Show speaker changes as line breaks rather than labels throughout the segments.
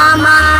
আমার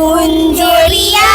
പുഞ്ചൊരിയാ